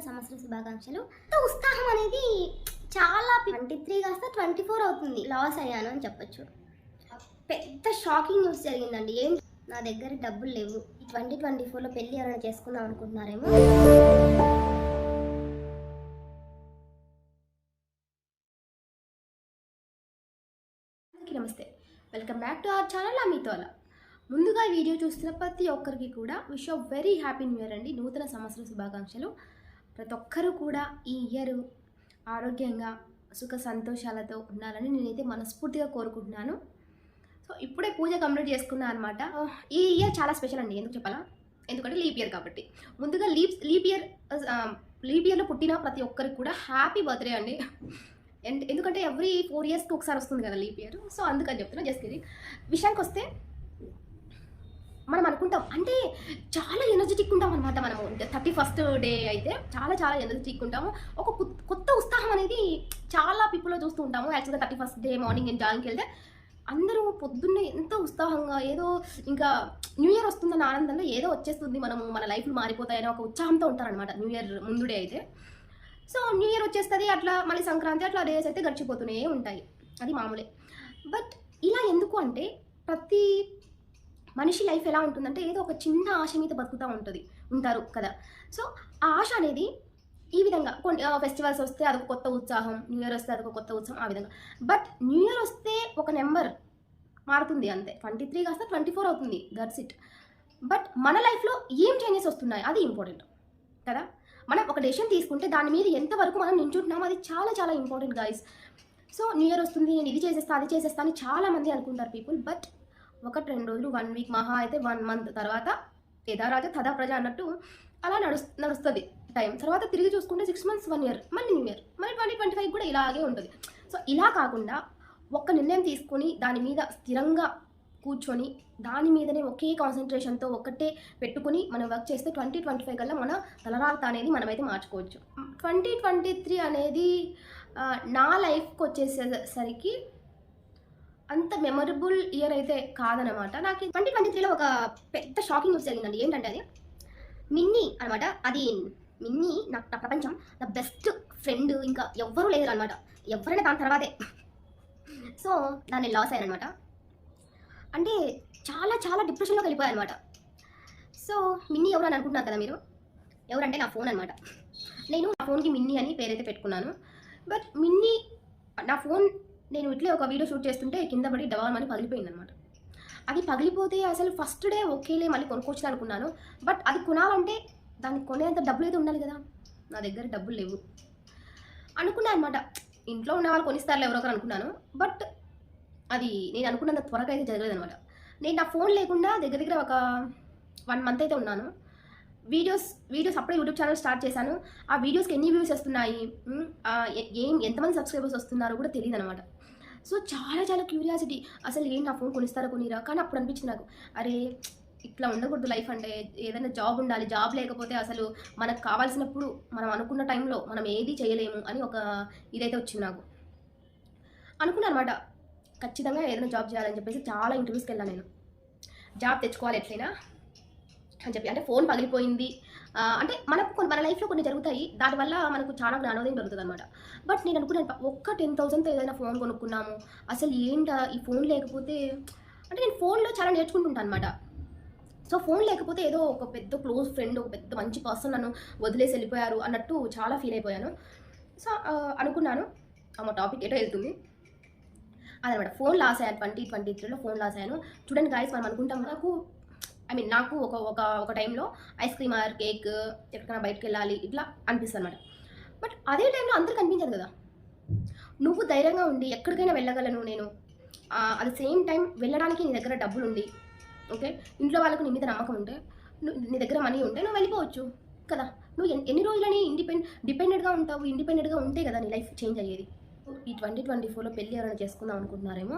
సంవత్సర శుభాకాంక్షలు. ఉత్సాహం అనేది చాలా ట్వంటీ త్రీ కాస్త ట్వంటీ ఫోర్ అవుతుంది. లాస్ అయ్యాను అని చెప్పొచ్చు. పెద్ద షాకింగ్ న్యూస్ జరిగిందండి. ఏం నా దగ్గర డబ్బులు లేవు. ట్వంటీ ట్వంటీ ఫోర్లో పెళ్ళి ఎవరైనా చేసుకుందాం అనుకుంటున్నారేమో? నమస్తే. Welcome back to our channel అమితోల ముందుగా వీడియో చూస్తున్న ప్రతి ఒక్కరికి కూడా wish very happy new year అండి. నూతన సంవత్సర శుభాకాంక్షలు. ప్రతి ఒక్కరూ కూడా ఈ ఇయర్ ఆరోగ్యంగా సుఖ సంతోషాలతో ఉండాలని నేనైతే మనస్ఫూర్తిగా కోరుకుంటున్నాను. సో ఇప్పుడే పూజ కంప్లీట్ చేసుకున్నాను అనమాట ఈ ఇయర్ చాలా స్పెషల్ అండి ఎందుకు చెప్పాలా? ఎందుకంటే లీప్ ఇయర్ కాబట్టి. ముందుగా లీప్ లీప్ ఇయర్ లీప్ ఇయర్లో పుట్టిన ప్రతి ఒక్కరికి కూడా హ్యాపీ బర్త్డే అండి. ఎండ్- ఎందుకంటే ఎవ్రీ ఫోర్ ఇయర్స్కి ఒకసారి వస్తుంది కదా లీప్ ఇయర్ సో అందుకని చెప్తున్నా జస్ట్ ఇది విషయానికి వస్తే మనం అనుకుంటాం. అంటే చాలా ఎనర్జెటిక్ ఉంటాం అనమాట మనము. థర్టీ ఫస్ట్ డే అయితే చాలా చాలా ఎనర్జెటిక్ ఉంటాము. ఒక కొత్త- ఉత్సాహం అనేది చాలా పీపుల్లో చూస్తూ ఉంటాము. యాక్చువల్గా థర్టీ ఫస్ట్ డే మార్నింగ్ నేను జాయిన్కి వెళ్తే అందరూ పొద్దున్నే ఎంత ఉత్సాహంగా ఏదో ఇంకా న్యూ ఇయర్ వస్తుందన్న ఆనందంలో ఏదో వచ్చేస్తుంది మనము. మన లైఫ్లు మారిపోతాయని ఒక ఉత్సాహంతో ఉంటారనమాట న్యూ ఇయర్ ముందు డే అయితే. సో న్యూ ఇయర్ వచ్చేస్తుంది అట్లా మళ్ళీ సంక్రాంతి అట్లా డేస్ అయితే గడిచిపోతూనే ఉంటాయి. అది మామూలే. బట్ ఇలా ఎందుకు అంటే ప్రతి మనిషి లైఫ్ ఎలా ఉంటుందంటే ఏదో ఒక చిన్న ఆశ మీద బతుకుతూ ఉంటుంది. ఉంటారు కదా. సో ఆ ఆశ అనేది ఈ విధంగా కొన్ని ఫెస్టివల్స్ వస్తే అదొక కొత్త ఉత్సాహం న్యూ ఇయర్ వస్తే అదొక కొత్త ఉత్సాహం ఆ విధంగా. బట్ న్యూ ఇయర్ వస్తే ఒక నెంబర్ మారుతుంది అంతే. ట్వంటీ త్రీ కాస్త ట్వంటీ ఫోర్ అవుతుంది. That's it. బట్ మన లైఫ్లో ఏం చేంజెస్ వస్తున్నాయి? అది ఇంపార్టెంట్. కదా? మనం ఒక డెసిషన్ తీసుకుంటే దాని మీద ఎంతవరకు మనం నించుంటున్నామో అది చాలా చాలా important guys so new year వస్తుంది నేను ఇది చేసేస్తా అది చేసేస్తా అని చాలామంది అనుకుంటారు పీపుల్. బట్ ఒకటి రెండు రోజులు వన్ వీక్ మహా అయితే వన్ మంత్ తర్వాత యథా రాజా తదా ప్రజ అన్నట్టు అలా నడుస్ నడుస్తుంది టైం తర్వాత తిరిగి చూసుకుంటే సిక్స్ మంత్స్ వన్ ఇయర్ మళ్ళీ న్యూ ఇయర్ మళ్ళీ ట్వంటీ ట్వంటీ ఫైవ్ కూడా ఇలాగే ఉంటుంది. సో ఇలా కాకుండా ఒక్క నిర్ణయం తీసుకొని దాని మీద స్థిరంగా కూర్చొని దాని మీదనే ఒకే కాన్సన్ట్రేషన్తో ఒకటే పెట్టుకుని మనం వర్క్ చేస్తే ట్వంటీ ట్వంటీ ఫైవ్ కల్లా మన తలరాత అనేది మనమైతే మార్చుకోవచ్చు. ట్వంటీ ట్వంటీ త్రీ అనేది నా లైఫ్కి వచ్చేసేసరికి అంత మెమరబుల్ ఇయర్ అయితే కాదనమాట నాకు ట్వంటీ ట్వంటీ త్రీలో ఒక పెద్ద షాకింగ్ న్యూస్ జరిగిందండి. ఏంటంటే అది? మిన్నీ అనమాట అది మిన్నీ నాకు నా ప్రపంచం నా బెస్ట్ ఫ్రెండ్ ఇంకా ఎవ్వరూ లేరు అనమాట ఎవరైనా దాని తర్వాతే. సో దాన్ని లాస్ అయ్యానమాట అనమాట అంటే చాలా చాలా డిప్రెషన్లోకి వెళ్ళిపోయాయి అనమాట సో మిన్నీ ఎవరు అని అనుకుంటున్నారు కదా మీరు? ఎవరంటే నా ఫోన్ అనమాట నేను నా ఫోన్కి మిన్నీ అని పేరైతే పెట్టుకున్నాను. బట్ మిన్నీ నా ఫోన్ నేను ఇట్లే ఒక వీడియో షూట్ చేస్తుంటే కింద పడి డబాల్ పగిలిపోయింది అనమాట అది పగిలిపోతే అసలు ఫస్ట్ డే ఓకేలే మళ్ళీ కొనుక్కోవచ్చు అనుకున్నాను. బట్ అది కొనాలంటే దానికి కొనేంత డబ్బులు అయితే ఉండాలి కదా. నా దగ్గర డబ్బులు లేవు. అనుకున్నాను అనమాట ఇంట్లో ఉన్న వాళ్ళు కొనిస్తారులే ఎవరో అనుకున్నాను. బట్ అది నేను అనుకున్నంత త్వరగా అయితే జరగలేదు అనమాట నేను నా ఫోన్ లేకుండా దగ్గర దగ్గర ఒక వన్ మంత్ అయితే ఉన్నాను. వీడియోస్ వీడియోస్ అప్పుడే యూట్యూబ్ ఛానల్ స్టార్ట్ చేశాను. ఆ వీడియోస్కి ఎన్ని వ్యూస్ వస్తున్నాయి? ఏం ఎంతమంది సబ్స్క్రైబర్స్ వస్తున్నారో కూడా తెలియదు అనమాట సో చాలా చాలా క్యూరియాసిటీ. అసలు ఏం నా ఫోన్ కొనిస్తారో కొనిరా? కానీ అప్పుడు అనిపించింది నాకు అరే ఇట్లా ఉండకూడదు లైఫ్ అంటే ఏదైనా జాబ్ ఉండాలి జాబ్ లేకపోతే అసలు మనకు కావాల్సినప్పుడు మనం అనుకున్న టైంలో మనం ఏది చేయలేము అని ఒక ఇదైతే వచ్చింది నాకు. అనుకున్నాను అనమాట ఖచ్చితంగా ఏదైనా జాబ్ చేయాలని చెప్పేసి చాలా ఇంటర్వ్యూస్కి వెళ్ళాను నేను. జాబ్ తెచ్చుకోవాలి ఎట్లయినా అని చెప్పి అంటే ఫోన్ పగిలిపోయింది అంటే మనకు కొన్ని మన లైఫ్లో కొన్ని జరుగుతాయి. దానివల్ల మనకు చాలా జ్ఞానోదయం జరుగుతుంది అనమాట బట్ నేను అనుకున్నాను ఒక్క టెన్ థౌసండ్తో ఏదైనా ఫోన్ కొనుక్కున్నాము. అసలు ఏంటా ఈ ఫోన్ లేకపోతే అంటే నేను ఫోన్లో చాలా నేర్చుకుంటుంటాను అనమాట సో ఫోన్ లేకపోతే ఏదో ఒక పెద్ద క్లోజ్ ఫ్రెండ్ ఒక పెద్ద మంచి పర్సన్ నన్ను వదిలేసి వెళ్ళిపోయారు అన్నట్టు చాలా ఫీల్ అయిపోయాను. సో అనుకున్నాను ఆ టాపిక్ ఏటో వెళ్తుంది. అదనమాట ఫోన్ లాస్ అయ్యాను ట్వంటీ ట్వంటీ త్రీలో ఫోన్ లాస్ అయ్యాను. చూడండి గాయస్ మనం అనుకుంటాం నాకు ఐ మీన్ నాకు ఒక ఒక ఒక టైంలో ఐస్ క్రీమ్ ఆర్ కేక్ ఎక్కడికైనా బయటకు వెళ్ళాలి ఇట్లా అనిపిస్తుంది అనమాట బట్ అదే టైంలో అందరికి అనిపించదు కదా. నువ్వు ధైర్యంగా ఉండి ఎక్కడికైనా వెళ్ళగలను నేను. అట్ ద సేమ్ టైం వెళ్ళడానికి నీ దగ్గర డబ్బులు ఉండి ఓకే ఇంట్లో వాళ్ళకు నీ మీద నమ్మకం ఉంటే నువ్వు నీ దగ్గర మనీ ఉంటే నువ్వు వెళ్ళిపోవచ్చు కదా? నువ్వు ఎన్ని రోజులని ఇండిపెండ్ డిపెండెంట్గా ఉంటావు ఇండిపెండెంట్గా ఉంటే కదా నీ లైఫ్ చేంజ్ అయ్యేది? ఈ ట్వంటీ ట్వంటీ ఫోర్లో పెళ్ళి ఎవరైనా చేసుకుందాం అనుకుంటున్నారేమో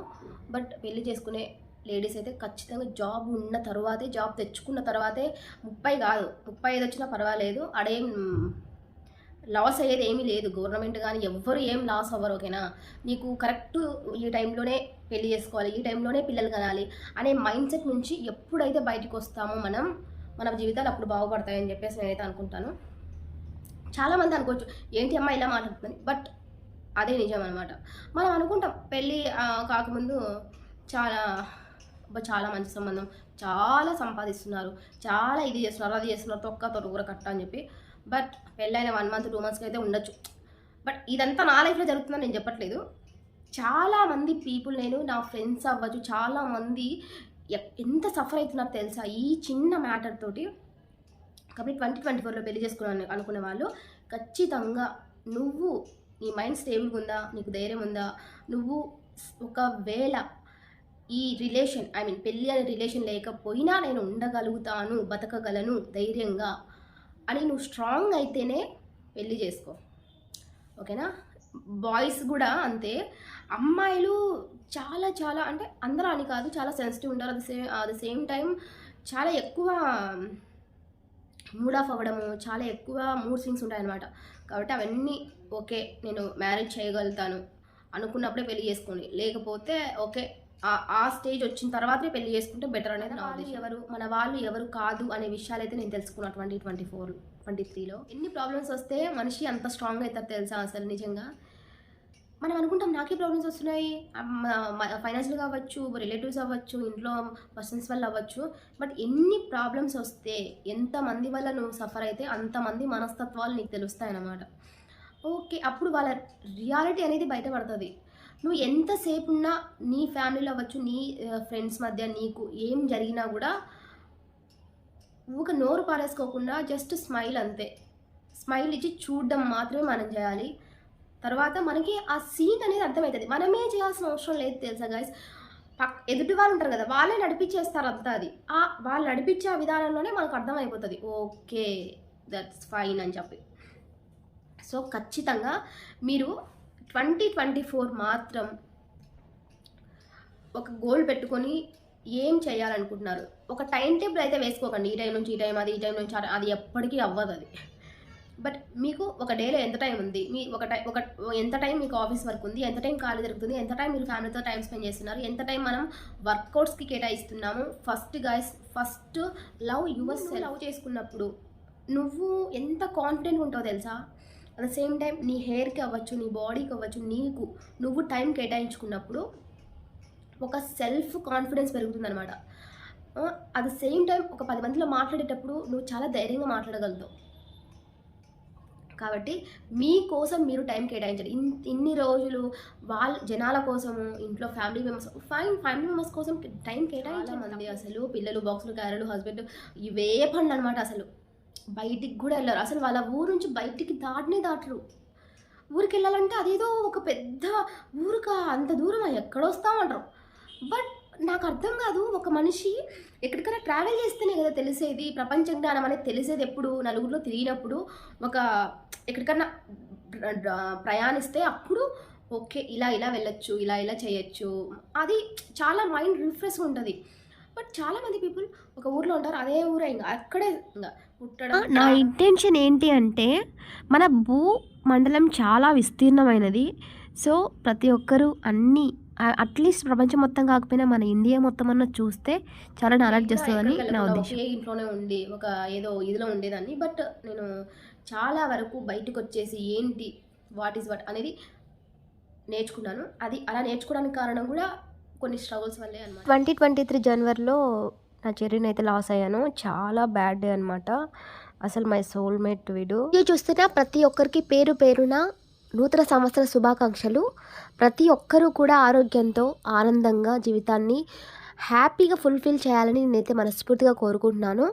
బట్ పెళ్ళి చేసుకునే లేడీస్ అయితే ఖచ్చితంగా జాబ్ ఉన్న తర్వాతే జాబ్ తెచ్చుకున్న తర్వాతే ముప్పై కాదు. ముప్పై ఐదు వచ్చినా పర్వాలేదు. అడేం లాస్ అయ్యేది ఏమీ లేదు. గవర్నమెంట్ కానీ ఎవ్వరు ఏం లాస్ అవ్వరు ఓకేనా? నీకు కరెక్ట్ ఈ టైంలోనే పెళ్ళి చేసుకోవాలి ఈ టైంలోనే పిల్లలు కనాలి అనే మైండ్ సెట్ నుంచి ఎప్పుడైతే బయటకు వస్తామో మనం మన జీవితాలు అప్పుడు బాగుపడతాయని చెప్పేసి నేనైతే అనుకుంటాను. చాలామంది అనుకోవచ్చు ఏంటి అమ్మ ఇలా మాట్లాడుతుంది? బట్ అదే నిజం అనమాట మనం అనుకుంటాం పెళ్ళి కాకముందు చాలా చాలా మంచి సంబంధం. చాలా సంపాదిస్తున్నారు. చాలా ఇది చేస్తున్నారు అది చేస్తున్నారు తొక్క తొడుగుర కట్ట అని చెప్పి. బట్ పెళ్ళైన వన్ మంత్ టూ మంత్స్కి అయితే ఉండొచ్చు. బట్ ఇదంతా నా లైఫ్లో జరుగుతుందని నేను చెప్పట్లేదు. చాలామంది పీపుల్ నేను నా ఫ్రెండ్స్ అవ్వచ్చు చాలామంది ఎంత సఫర్ అవుతున్నారు తెలుసా? ఈ చిన్న మ్యాటర్ తోటి. కాబట్టి ట్వంటీ ట్వంటీ ఫోర్లో పెళ్ళి చేసుకున్నాను అనుకునే వాళ్ళు ఖచ్చితంగా నువ్వు నీ మైండ్ స్టేబుల్గా ఉందా? నీకు ధైర్యం ఉందా? నువ్వు ఒకవేళ ఈ రిలేషన్ ఐ మీన్ పెళ్ళి అనే రిలేషన్ లేకపోయినా నేను ఉండగలుగుతాను బతకగలను ధైర్యంగా అని నువ్వు స్ట్రాంగ్ అయితేనే పెళ్ళి చేసుకో. ఓకేనా బాయ్స్ కూడా అంతే. అమ్మాయిలు చాలా చాలా అంటే అందరూ అని కాదు చాలా సెన్సిటివ్ ఉంటారు. అది same at the same time చాలా ఎక్కువ మూడ్ ఆఫ్ అవ్వడము చాలా ఎక్కువ మూడ్ స్వింగ్స్ ఉంటాయన్నమాట. కాబట్టి అవన్నీ ఓకే నేను మ్యారేజ్ చేయగలుగుతాను అనుకున్నప్పుడే పెళ్ళి చేసుకోండి. లేకపోతే ఓకే ఆ- ఆ స్టేజ్ వచ్చిన తర్వాతే పెళ్ళి చేసుకుంటే బెటర్ అనేది నా ఉద్దేశం. ఎవరు? మన వాళ్ళు ఎవరు కాదు అనే విషయాలు అయితే నేను తెలుసుకున్నా ట్వంటీ ట్వంటీ ఫోర్ ట్వంటీ త్రీలో. ఎన్ని ప్రాబ్లమ్స్ వస్తే మనిషి అంత స్ట్రాంగ్ అవుతారు తెలుసా అసలు నిజంగా? మనం అనుకుంటాం నాకే ప్రాబ్లమ్స్ వస్తున్నాయి. ఫైనాన్షియల్గా అవ్వచ్చు రిలేటివ్స్ అవ్వచ్చు ఇంట్లో పర్సన్స్ వల్ల అవ్వచ్చు. బట్ ఎన్ని ప్రాబ్లమ్స్ వస్తే ఎంతమంది వల్ల నువ్వు సఫర్ అయితే అంతమంది మనస్తత్వాలు నీకు తెలుస్తాయన్నమాట. ఓకే అప్పుడు వాళ్ళ రియాలిటీ అనేది బయటపడుతుంది. నువ్వు ఎంతసేపు ఉన్నా నీ ఫ్యామిలీలో అవ్వచ్చు నీ ఫ్రెండ్స్ మధ్య నీకు ఏం జరిగినా కూడా ఒక నోరు పారేసుకోకుండా జస్ట్ స్మైల్ అంతే. స్మైల్ ఇచ్చి చూడడం మాత్రమే మనం చేయాలి. తర్వాత మనకి ఆ సీన్ అనేది అర్థమవుతుంది. మనమే చేయాల్సిన అవసరం లేదు తెలుసా గైస్ పక్ ఎదుటి వాళ్ళు ఉంటారు కదా వాళ్ళే నడిపించేస్తారు అంతా అది. ఆ వాళ్ళు నడిపించే ఆ విధానంలోనే మనకు అర్థమైపోతుంది. ఓకే దట్స్ ఫైన్ అని చెప్పి. సో ఖచ్చితంగా మీరు ట్వంటీ ట్వంటీ ఫోర్ మాత్రం ఒక గోల్ పెట్టుకొని ఏం చేయాలనుకుంటున్నారు? ఒక టైం టేబుల్ అయితే వేసుకోకండి. ఈ టైం నుంచి ఈ టైం అది ఈ టైం నుంచి అది ఎప్పటికీ అవ్వదు అది. బట్ మీకు ఒక డేలో ఎంత టైం ఉంది? మీ ఒక టైం ఒక ఎంత టైం మీకు ఆఫీస్ వర్క్ ఉంది? ఎంత టైం ఖాళీ దొరుకుతుంది ఎంత టైం మీరు ఫ్యామిలీతో టైం స్పెండ్ చేస్తున్నారు? ఎంత టైం మనం వర్కౌట్స్కి కేటాయిస్తున్నాము? First guys first love your love చేసుకున్నప్పుడు నువ్వు ఎంత కాన్ఫిడెంట్ ఉంటావు తెలుసా? అట్ ద సేమ్ టైం నీ హెయిర్కి అవ్వచ్చు నీ బాడీకి అవ్వచ్చు నీకు నువ్వు టైం కేటాయించుకున్నప్పుడు ఒక సెల్ఫ్ కాన్ఫిడెన్స్ పెరుగుతుంది అనమాట అట్ ద సేమ్ టైం ఒక పది మందిలో మాట్లాడేటప్పుడు నువ్వు చాలా ధైర్యంగా మాట్లాడగలుగుతావు. కాబట్టి మీకోసం మీరు టైం కేటాయించండి. ఇన్ ఇన్ని రోజులు వాళ్ళ జనాల కోసము ఇంట్లో family members fine family members కోసం టైం కేటాయించాలి అసలు పిల్లలు బాక్సులు క్యారెలు హస్బెండ్ ఇవే పండు అనమాట అసలు. బయటికి కూడా వెళ్ళరు. అసలు వాళ్ళ ఊరు నుంచి బయటికి దాటనే దాటరు. ఊరికి వెళ్ళాలంటే అదేదో ఒక పెద్ద ఊరుకా. అంత దూరం ఎక్కడొస్తామంటారు బట్ నాకు అర్థం కాదు ఒక మనిషి ఎక్కడికైనా ట్రావెల్ చేస్తేనే కదా తెలిసేది. ప్రపంచ జ్ఞానం అనేది తెలిసేది ఎప్పుడు? నలుగురిలో తిరిగినప్పుడు ఒక ఎక్కడికన్నా ప్రయాణిస్తే అప్పుడు ఓకే ఇలా ఇలా వెళ్ళొచ్చు ఇలా ఇలా చేయొచ్చు. అది చాలా మైండ్ రిఫ్రెష్గా ఉంటుంది. బట్ చాలా మంది పీపుల్ ఒక ఊర్లో ఉంటారు అదే ఊరే ఇంకా అక్కడే ఇంకా పుట్టడం నా ఇంటెన్షన్ ఏంటి అంటే మన భూ మండలం చాలా విస్తీర్ణమైనది. సో ప్రతి ఒక్కరూ అన్నీ అట్లీస్ట్ ప్రపంచం మొత్తం కాకపోయినా మన ఇండియా మొత్తం అన్న చూస్తే చాలా నాలెడ్జ్ వస్తుందని నా ఉద్దేశం. ఇంట్లోనే ఉండి ఒక ఏదో ఇదిలో ఉండేదాన్ని. బట్ నేను చాలా వరకు బయటకు వచ్చేసి ఏంటి వాట్ ఈస్ వాట్ అనేది నేర్చుకున్నాను అది అలా నేర్చుకోవడానికి కారణం కూడా కొన్ని స్ట్రగుల్స్ వల్లే అనమాట ట్వంటీ ట్వంటీ త్రీ జనవరిలో నా చెర్రీని అయితే లాస్ అయ్యాను. చాలా బ్యాడ్ డే అనమాట అసలు మై సోల్మేట్ వీడు. వీడియో చూస్తున్న ప్రతి ఒక్కరికి పేరు పేరున నూతన సంవత్సర శుభాకాంక్షలు. ప్రతి ఒక్కరూ కూడా ఆరోగ్యంతో ఆనందంగా జీవితాన్ని హ్యాపీగా ఫుల్ఫిల్ చేయాలని నేనైతే మనస్ఫూర్తిగా కోరుకుంటున్నాను.